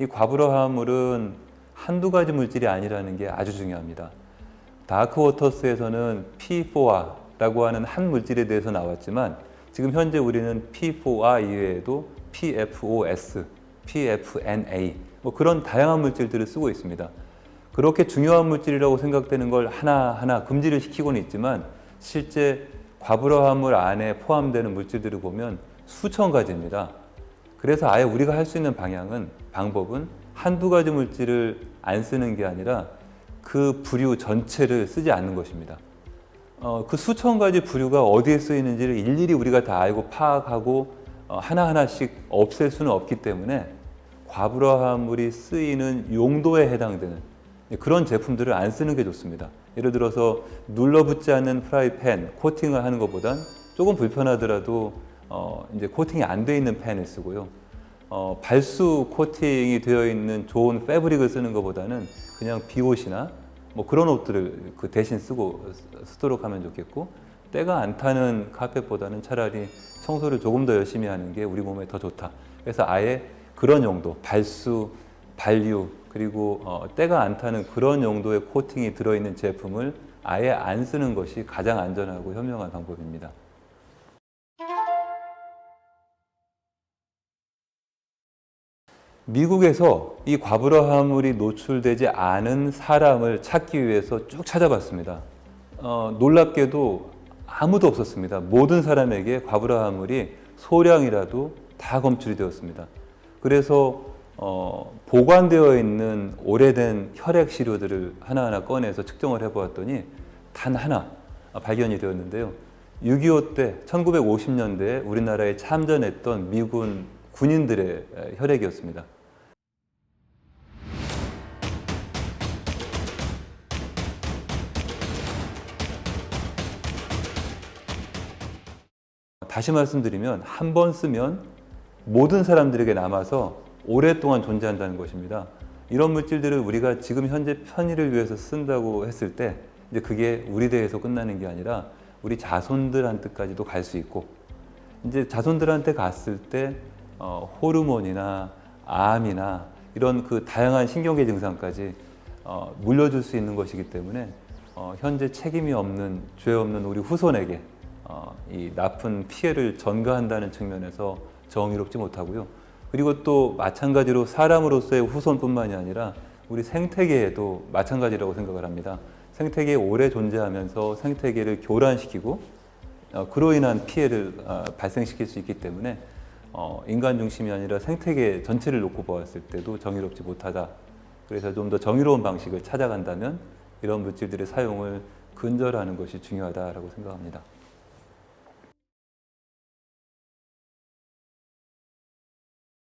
이 과부로 화합물은 한두 가지 물질이 아니라는 게 아주 중요합니다. 다크워터스에서는 P4R라고 하는 한 물질에 대해서 나왔지만 지금 현재 우리는 P4R 이외에도 PFOS, PFNA 뭐 그런 다양한 물질들을 쓰고 있습니다. 그렇게 중요한 물질이라고 생각되는 걸 하나하나 금지를 시키고는 있지만 실제 과부로화물 안에 포함되는 물질들을 보면 수천 가지입니다. 그래서 아예 우리가 할 수 있는 방향은 방법은 한두 가지 물질을 안 쓰는 게 아니라 그 부류 전체를 쓰지 않는 것입니다. 어, 그 수천 가지 부류가 어디에 쓰이는지를 일일이 우리가 다 알고 파악하고 어, 하나하나씩 없앨 수는 없기 때문에 과부로화물이 쓰이는 용도에 해당되는 그런 제품들을 안 쓰는 게 좋습니다. 예를 들어서 눌러붙지 않는 프라이팬 코팅을 하는 것보단 조금 불편하더라도 어, 이제 코팅이 안 돼 있는 팬을 쓰고요. 어, 발수 코팅이 되어 있는 좋은 패브릭을 쓰는 것보다는 그냥 비옷이나 뭐 그런 옷들을 그 대신 쓰고 쓰도록 하면 좋겠고 때가 안 타는 카펫보다는 차라리 청소를 조금 더 열심히 하는 게 우리 몸에 더 좋다. 그래서 아예 그런 용도 발수, 반류 그리고 어, 때가 안 타는 그런 용도의 코팅이 들어있는 제품을 아예 안 쓰는 것이 가장 안전하고 현명한 방법입니다. 미국에서 이 과부로화물이 노출되지 않은 사람을 찾기 위해서 쭉 찾아봤습니다. 어, 놀랍게도 아무도 없었습니다. 모든 사람에게 과부로화물이 소량이라도 다 검출이 되었습니다. 그래서 어, 보관되어 있는 오래된 혈액 시료들을 하나하나 꺼내서 측정을 해보았더니 단 하나 발견이 되었는데요. 6.25 때 1950년대에 우리나라에 참전했던 미군 군인들의 혈액이었습니다. 다시 말씀드리면 한 번 쓰면 모든 사람들에게 남아서 오랫동안 존재한다는 것입니다. 이런 물질들을 우리가 지금 현재 편의를 위해서 쓴다고 했을 때 이제 그게 우리 대에서 끝나는 게 아니라 우리 자손들한테까지도 갈 수 있고 이제 자손들한테 갔을 때 어, 호르몬이나 암이나 이런 그 다양한 신경계 증상까지 어, 물려줄 수 있는 것이기 때문에 어, 현재 책임이 없는 죄 없는 우리 후손에게 어, 이 나쁜 피해를 전가한다는 측면에서 정의롭지 못하고요. 그리고 또 마찬가지로 사람으로서의 후손뿐만이 아니라 우리 생태계에도 마찬가지라고 생각을 합니다. 생태계에 오래 존재하면서 생태계를 교란시키고 어, 그로 인한 피해를 어, 발생시킬 수 있기 때문에 어, 인간 중심이 아니라 생태계 전체를 놓고 보았을 때도 정의롭지 못하다. 그래서 좀 더 정의로운 방식을 찾아간다면 이런 물질들의 사용을 근절하는 것이 중요하다라고 생각합니다.